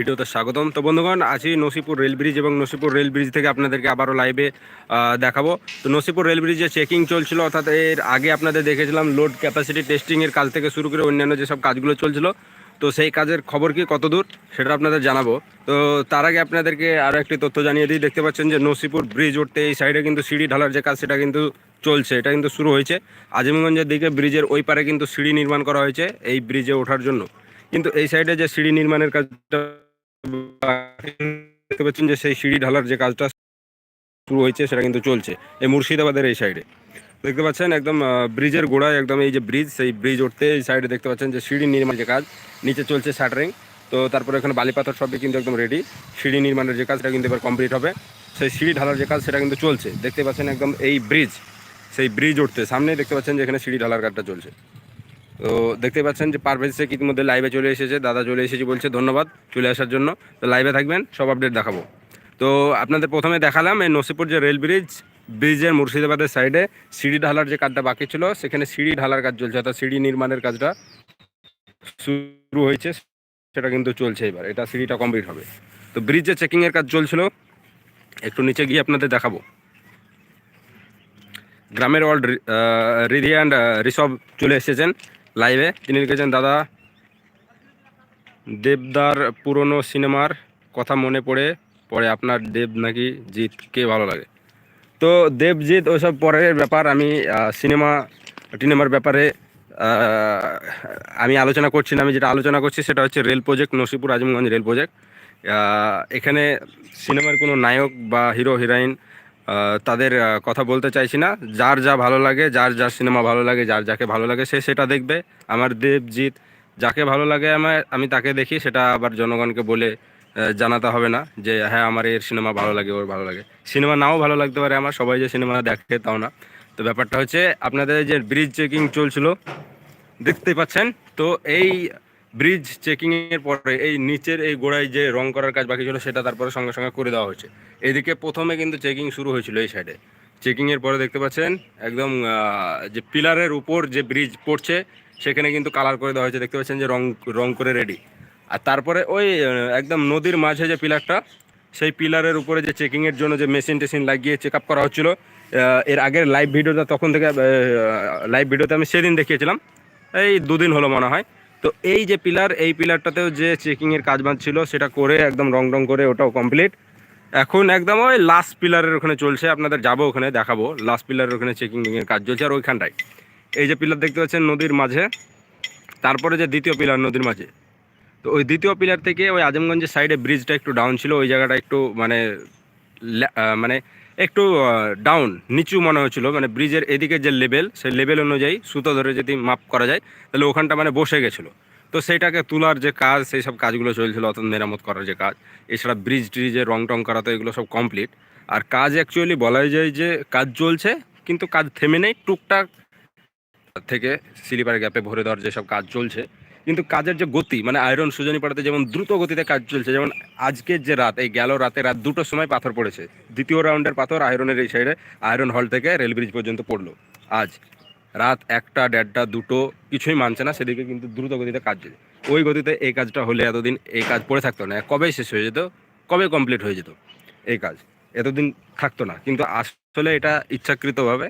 ভিডিওতে স্বাগতম। তো বন্ধুগণ আছি নসিপুর রেল ব্রিজ এবং নসিপুর রেল ব্রিজ থেকে আপনাদেরকে আবারও লাইভে দেখাবো। তো নসিপুর রেল ব্রিজে চেকিং চলছিল, অর্থাৎ এর আগে আপনাদের দেখেছিলাম লোড ক্যাপাসিটি টেস্টিংয়ের কাজ থেকে শুরু করে অন্যান্য যেসব কাজগুলো চলছিল। তো সেই কাজের খবর কি কত দূর, সেটা আপনাদের জানাব। তো তার আগে আপনাদেরকে আরও একটি তথ্য জানিয়ে দিই, দেখতে পাচ্ছেন যে নসিপুর ব্রিজ উঠতে এই সাইডে কিন্তু সিঁড়ি ঢালার যে কাজ, সেটা কিন্তু চলছে, এটা কিন্তু শুরু হয়েছে। আজিমগঞ্জের দিকে ব্রিজের ওই পারে কিন্তু সিঁড়ি নির্মাণ করা হয়েছে এই ব্রিজে ওঠার জন্য। কিন্তু এই সাইডে যে সিঁড়ি নির্মাণের কাজটা দেখতে পাচ্ছেন যে সেই সিঁড়ি ঢালার যে কাজটা শুরু হয়েছে, সেটা কিন্তু চলছে এই মুর্শিদাবাদের এই সাইডে। দেখতে পাচ্ছেন একদম ব্রিজের গোড়ায় একদম এই যে ব্রিজ, সেই ব্রিজ উঠতে এই সাইডে দেখতে পাচ্ছেন যে সিঁড়ি নির্মাণ যে কাজ, নিচে চলছে শাটারিং। তো তারপরে এখানে বালি পাথর সবই কিন্তু একদম রেডি সিঁড়ি নির্মাণের যে কাজ সেটা কিন্তু এবার কমপ্লিট হবে। সেই সিঁড়ি ঢালার যে কাজ, সেটা কিন্তু চলছে। দেখতে পাচ্ছেন একদম এই ব্রিজ, সেই ব্রিজ উঠতে। সামনেই দেখতে পাচ্ছেন যে এখানে সিঁড়ি ঢালার কাজটা চলছে। তো দেখতে পাচ্ছেন যে পারভেজ শেখ ইতিমধ্যে লাইভে চলে এসেছে, দাদা চলে এসেছে বলছে, ধন্যবাদ চলে আসার জন্য। তো লাইভে থাকবেন, সব আপডেট দেখাবো। তো আপনাদের প্রথমে দেখালাম এই নসিপুর যে রেল ব্রিজ ব্রিজের মুর্শিদাবাদের সাইডে সিঁড়ি ঢালার যে কাজটা বাকি ছিল, সেখানে সিঁড়ি ঢালার কাজ চলছে, অর্থাৎ সিঁড়ি নির্মাণের কাজটা শুরু হয়েছে, সেটা কিন্তু চলছে এবার, এটা সিঁড়িটা কমপ্লিট হবে। তো ব্রিজে চেকিংয়ের কাজ চলছিল, একটু নিচে গিয়ে আপনাদের দেখাবো। গ্রামের ওয়ার্ল্ড রিধি অ্যান্ড ঋষভ চলে এসেছেন। লাইভে তিনি লিখেছেন, দাদা, দেবদার পুরনো সিনেমার কথা মনে পড়ে, পরে আপনার দেব নাকি জিৎ কে ভালো লাগে। তো দেবজিৎ ওইসব পরের ব্যাপার আমি সিনেমা টিনেমার ব্যাপারে আমি আলোচনা করছি না। আমি যেটা আলোচনা করছি সেটা হচ্ছে rail project Nasipur Azimganj rail project. এখানে সিনেমার কোনো নায়ক বা হিরো, হিরোইন তাদের কথা বলতে চাইছি না। যার যা ভালো লাগে, যার যার সিনেমা ভালো লাগে, যার যাকে ভালো লাগে, সে সেটা দেখবে। আমার দেবজিৎ যাকে ভালো লাগে, আমার, আমি তাকে দেখি, সেটা আবার জনগণকে বলে জানাতে হবে না যে হ্যাঁ আমার এর সিনেমা ভালো লাগে, ওর ভালো লাগে। সিনেমা নাও ভালো লাগতে পারে, আমার সবাই যে সিনেমা দেখে তাও না। তো ব্যাপারটা হচ্ছে, আপনাদের যে ব্রিজ চেকিং চলছিল দেখতে পাচ্ছেন? তো এই ব্রিজ চেকিং এর পরে এই নিচের এই গোড়ায় যে রং করার কাজ বাকি ছিল, সেটা তারপরে সঙ্গে সঙ্গে করে দেওয়া হয়েছে। এদিকে প্রথমে কিন্তু চেকিং শুরু হয়েছিল এই সাইডে চেকিং এর পরে দেখতে পাচ্ছেন, একদম যে পিলারের উপর যে ব্রিজ পড়ছে, সেখানে কিন্তু কালার করে দেওয়া হয়েছে। দেখতে পাচ্ছেন যে রং রং করে রেডি আর তারপরে ওই একদম নদীর মাঝে যে পিলারটা, সেই পিলারের উপরে যে চেকিংয়ের জন্য যে মেশিন টেশিন লাগিয়ে চেক আপ করা হচ্ছিল এর আগের লাইভ ভিডিওটা তখন থেকে লাইভ ভিডিওতে আমি সেদিন দেখিয়েছিলাম। এই দুদিন হলো মনে হয়। তো এই যে পিলার, এই পিলারটাতেও যে চেকিংয়ের কাজ বাজ ছিল, সেটা করে একদম রং রং করে ওটাও কমপ্লিট এখন একদম ওই লাস্ট পিলারের ওখানে চলছে, আপনাদের যাব ওখানে, দেখাবো। লাস্ট পিলারের ওখানে চেকিং এর কাজ চলছে আর ওইখানটায়। এই যে পিলার দেখতে পাচ্ছেন নদীর মাঝে, তারপরে যে দ্বিতীয় পিলার নদীর মাঝে। তো ওই দ্বিতীয় পিলার থেকে ওই আজমগঞ্জের সাইডে ব্রিজটা একটু ডাউন ছিল, ওই জায়গাটা একটু মানে মানে একটু ডাউন নিচু মনে হচ্ছিল মানে ব্রিজের এদিকে যে লেভেল সেই লেভেল অনুযায়ী সুতো ধরে যদি মাপ করা যায়, তাহলে ওখানটা মানে বসে গেছিল। তো সেইটাকে তোলার যে কাজ, সেই সব কাজগুলো চলছিল অর্থাৎ মেরামত করার যে কাজ। এছাড়া ব্রিজ ট্রিজে রং টং করা তো এগুলো সব কমপ্লিট আর কাজ অ্যাকচুয়ালি বলাই যায় যে কাজ চলছে, কিন্তু কাজ থেমে নেই। টুকটাক থেকে স্লিপার গ্যাপে ভরে দেওয়ার যেসব কাজ চলছে কিন্তু কাজের যে গতি মানে আয়রন সুজনি পাড়াতে যেমন দ্রুত গতিতে কাজ চলছে, যেমন আজকের যে রাত, এই গেল রাতে রাত দুটোর সময় পাথর পড়েছে। দ্বিতীয় রাউন্ডের পাথর আয়রনের এই সাইডে, আয়রন হল থেকে রেল ব্রিজ পর্যন্ত পড়ল। আজ রাত একটা, দেড়টা, দুটো, কিছুই মানছে না, সেদিকে কিন্তু দ্রুত গতিতে কাজ চলছে। ওই গতিতে এই কাজটা হলে এতদিন এই কাজ পড়ে থাকতো না। কবে শেষ হয়ে যেত? কবে কমপ্লিট হয়ে যেত? এই কাজ এতদিন থাকতো না। কিন্তু আসলে এটা ইচ্ছাকৃতভাবে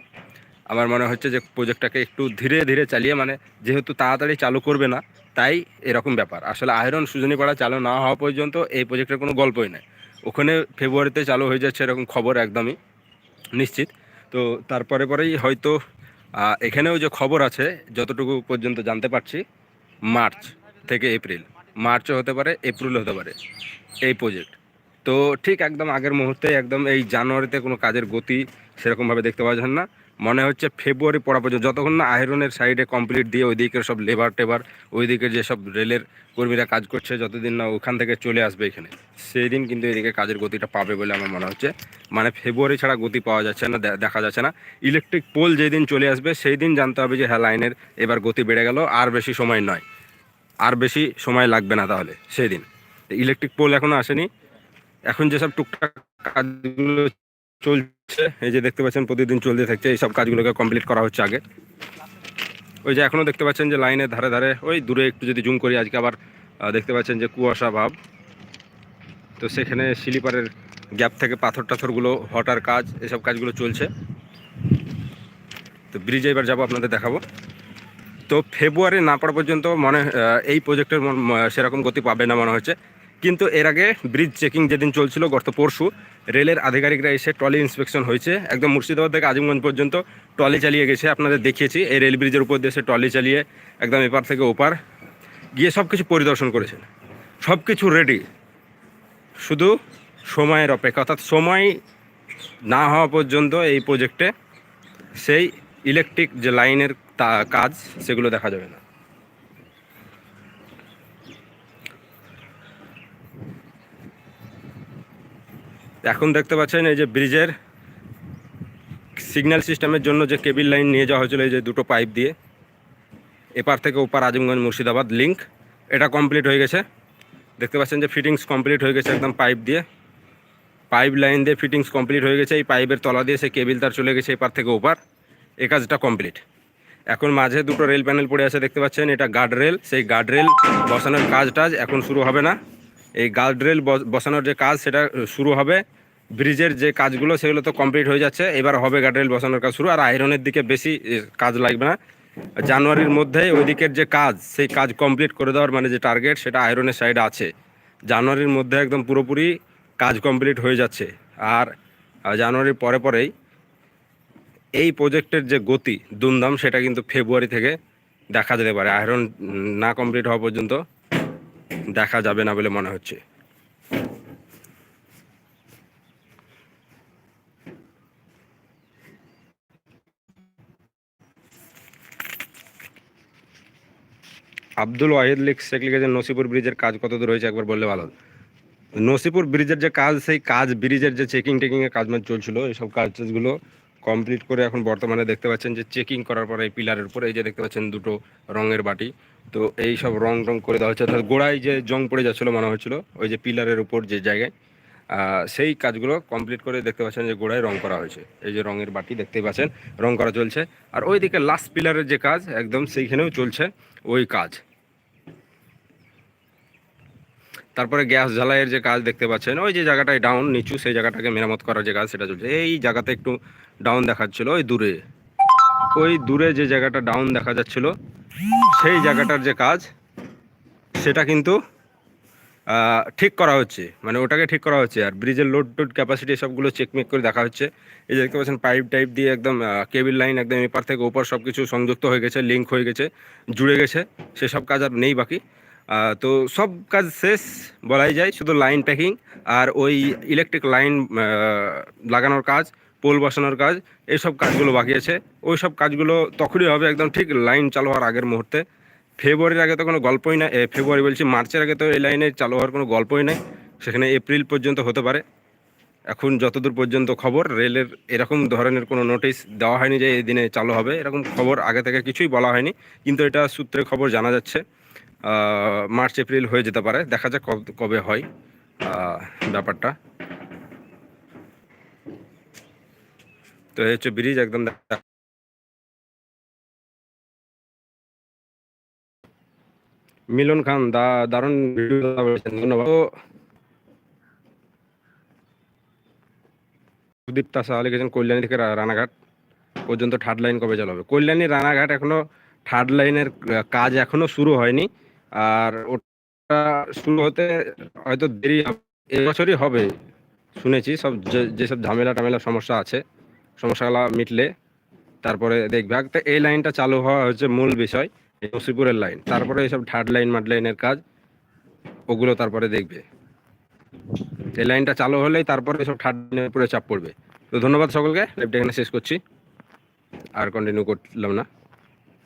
আমার মনে হচ্ছে যে প্রজেক্টটাকে একটু ধীরে ধীরে চালিয়ে মানে যেহেতু তাড়াতাড়ি চালু করবে না তাই এরকম ব্যাপার। আসলে আয়রন সুজনীপাড়া চালু না হওয়া পর্যন্ত এই প্রজেক্টের কোনো গল্পই নেই। ওখানে ফেব্রুয়ারিতে চালু হয়ে যাচ্ছে এরকম খবর একদমই, নিশ্চিত। তো তারপরে পরেই হয়তো এখানেও যে খবর আছে, যতটুকু পর্যন্ত জানতে পারছি, মার্চ থেকে এপ্রিল। মার্চও হতে পারে এপ্রিল হতে পারে এই প্রজেক্ট তো ঠিক একদম আগের মুহূর্তে, একদম এই জানুয়ারিতে কোনো কাজের গতি সেরকমভাবে দেখতে পাওয়া যাচ্ছে না। মনে হচ্ছে ফেব্রুয়ারি পড়া পর্যন্ত যতক্ষণ না আয়রনের সাইডে কমপ্লিট দিয়ে ওইদিকের সব লেবার টেবার, ওইদিকে যেসব রেলের কর্মীরা কাজ করছে, যতদিন না ওখান থেকে চলে আসবে এখানে সেই দিন কিন্তু এদিকে কাজের গতিটা পাবে বলে আমার মনে হচ্ছে। মানে ফেব্রুয়ারি ছাড়া গতি পাওয়া যাচ্ছে না দেখা যাচ্ছে না। ইলেকট্রিক পোল যেদিন চলে আসবে সেই দিন জানতে হবে যে হ্যাঁ লাইনের এবার গতি বেড়ে গেল, আর বেশি সময় নয়। আর বেশি সময় লাগবে না তাহলে সেই দিন ইলেকট্রিক পোল এখনও আসেনি। এখন যেসব টুকটাক কাজগুলো চলছে এই যে দেখতে পাচ্ছেন, প্রতিদিন চলতে থাকছে। এই সব কাজগুলোকে কমপ্লিট করা হচ্ছে আগে। ওই যে এখনও দেখতে পাচ্ছেন যে লাইনের ধারে ধারে, ওই দূরে একটু যদি জুম করি, আজকে আবার দেখতে পাচ্ছেন যে কুয়াশা ভাব। তো সেখানে স্লিপারের গ্যাপ থেকে পাথর টাথরগুলো, হটার কাজ, এসব কাজগুলো চলছে। তো ব্রিজে এবার যাব, আপনাদের দেখাবো। তো ফেব্রুয়ারি না পড়া পর্যন্ত মনে এই প্রজেক্টের সেরকম গতি পাবে না মনে হচ্ছে। কিন্তু এর আগে ব্রিজ চেকিং যেদিন চলছিল গত পরশু, রেলের আধিকারিকরা এসে ট্রলি ইন্সপেকশন হয়েছে। একদম মুর্শিদাবাদ থেকে আজিমগঞ্জ পর্যন্ত ট্রলি চালিয়ে গেছে, আপনাদের দেখিয়েছি। এই রেল ব্রিজের উপর দিয়ে ট্রলি চালিয়ে একদম এপার থেকে ওপার গিয়ে সব কিছু পরিদর্শন করেছেন। সব কিছু রেডি শুধু সময়ের অপেক্ষা, অর্থাৎ সময় না হওয়া পর্যন্ত এই প্রজেক্টে সেই ইলেকট্রিক যে লাইনের কাজ, সেগুলো দেখা যাবে না। এখন দেখতে পাচ্ছেন এই যে ব্রিজের সিগন্যাল সিস্টেমের জন্য যে কেবিল লাইন নিয়ে যাওয়া হয়েছিল, এই যে দুটো পাইপ দিয়ে। এপার থেকে ওপার আজিমগঞ্জ মুর্শিদাবাদ লিঙ্ক এটা কমপ্লিট হয়ে গেছে। দেখতে পাচ্ছেন যে ফিটিংস কমপ্লিট হয়ে গেছে একদম পাইপ দিয়ে। পাইপ লাইন দিয়ে ফিটিংস কমপ্লিট হয়ে গেছে। এই পাইপের তলা দিয়ে সেই কেবিল তার চলে গেছে এপার থেকে ওপার। এ কাজটা কমপ্লিট এখন মাঝে দুটো রেল প্যানেল পড়ে আছে, দেখতে পাচ্ছেন। এটা গার্ড রেল সেই গার্ড রেল বসানোর কাজ টাজ এখন শুরু হবে না। এই গার্ড রেল বসানোর যে কাজ সেটা শুরু হবে। ব্রিজের যে কাজগুলো, সেগুলো তো কমপ্লিট হয়ে যাচ্ছে। এবার হবে গার্ড রেল বসানোর কাজ শুরু। আর আয়রনের দিকে বেশি কাজ লাগবে না। জানুয়ারির মধ্যেই ওই দিকের যে কাজ, সেই কাজ কমপ্লিট করে দেওয়ার মানে যে টার্গেট, সেটা আয়রনের সাইডে আছে। জানুয়ারির মধ্যে একদম পুরোপুরি কাজ কমপ্লিট হয়ে যাচ্ছে। আর জানুয়ারির পরে পরেই এই প্রজেক্টের যে গতি, দুমদাম, সেটা কিন্তু ফেব্রুয়ারি থেকে দেখা যেতে পারে। আয়রন না কমপ্লিট হওয়া পর্যন্ত। দেখা যাবে না বলে মনে হচ্ছে। আব্দুল ওয়াহিদ লিখ শেখ লিখেছেন, নসিপুর ব্রিজের কাজ কত দূর হয়েছে? একবার বললে ভালো নসিপুর ব্রিজের যে কাজ, সেই কাজ, ব্রিজের যে চেকিং টেকিং এর কাজ মানে চলছিল। এইসব কাজ টাজগুলো কমপ্লিট করে এখন বর্তমানে দেখতে পাচ্ছেন যে চেকিং করার পরে এই পিলারের উপরে এই যে দেখতে পাচ্ছেন দুটো রঙের বাটি। তো এই সব রং টং করে দেওয়া হচ্ছে অর্থাৎ গোড়ায় যে জং পড়ে যাচ্ছিল মনে হচ্ছিল ওই যে পিলারের উপর যে জায়গায় সেই কাজগুলো কমপ্লিট করে দেখতে পাচ্ছেন যে গোড়ায় রং করা হয়েছে। এই যে রঙের বাটি দেখতেই পাচ্ছেন, রং করা চলছে। আর ওইদিকে লাস্ট পিলারের যে কাজ, একদম সেইখানেও চলছে ওই কাজ। তারপরে গ্যাস ঝালাইয়ের যে কাজ দেখতে পাচ্ছেন, ওই যে জায়গাটায় ডাউন নিচু, সেই জায়গাটাকে মেরামত করার যে কাজ সেটা চলছে। এই জায়গাতে একটু ডাউন দেখাচ্ছিল, ওই দূরে। ওই দূরে যে জায়গাটা ডাউন দেখা যাচ্ছিল, সেই জায়গাটার যে কাজ, সেটা কিন্তু ঠিক করা হচ্ছে। মানে ওটাকে ঠিক করা হচ্ছে। আর ব্রিজের লোড টোড ক্যাপাসিটি সবগুলো চেকমেক করে দেখা হচ্ছে। এই যে দেখতে পাচ্ছেন পাইপ টাইপ দিয়ে একদম কেবিল লাইন একদম এপার থেকে ওপার সব কিছু সংযুক্ত হয়ে গেছে লিঙ্ক হয়ে গেছে, জুড়ে গেছে, সেসব কাজ আর নেই বাকি। তো সব কাজ শেষ বলাই যায়, শুধু লাইন প্যাকিং আর ওই ইলেকট্রিক লাইন লাগানোর কাজ পোল বসানোর কাজ এইসব কাজগুলো বাকি আছে। ওই সব কাজগুলো তখনই হবে একদম ঠিক লাইন চালু হওয়ার আগের মুহূর্তে। ফেব্রুয়ারির আগে তো কোনো গল্পই না ফেব্রুয়ারি বলছি, মার্চের আগে তো এই লাইনে চালু হওয়ার কোনো গল্পই নাই। সেখানে এপ্রিল পর্যন্ত হতে পারে। এখন যতদূর পর্যন্ত খবর, রেলের এরকম ধরনের কোনো নোটিশ দেওয়া হয়নি যে এই দিনে চালু হবে, এরকম খবর আগে থেকে কিছুই বলা হয়নি। কিন্তু এটা সূত্রে খবর জানা যাচ্ছে। মার্চ, এপ্রিল হয়ে যেতে পারে। দেখা যাক কব- হয় ব্যাপারটা। তো এই হচ্ছে ব্রিজ, একদম মিলন খান, দা, দারুণ ভিডিও ধন্যবাদ। লিখেছেন কল্যাণী থেকে রানাঘাট পর্যন্ত থার্ড লাইন কবে চালু হবে? কল্যাণী, রানাঘাট এখনও থার্ড লাইনের কাজ এখনও শুরু হয়নি। আর ওটা শুরু হতে হয়তো দেরি। এবছরই হবে, শুনেছি সব যেসব ঝামেলা টামেলা সমস্যা আছে, সমস্যাগুলো মিটলে তারপরে দেখবে। এই লাইনটা চালু হওয়া হচ্ছে মূল বিষয় নসিপুরের লাইন। তারপরে এইসব থার্ড লাইন মাড লাইনের কাজ, ওগুলো তারপরে দেখবে। এই লাইনটা চালু হলেই তারপরে সব থার্ড লাইনের উপরে চাপ পড়বে। তো ধন্যবাদ সকলকে লাইভটা এখানে শেষ করছি। আর কন্টিনিউ করলাম না।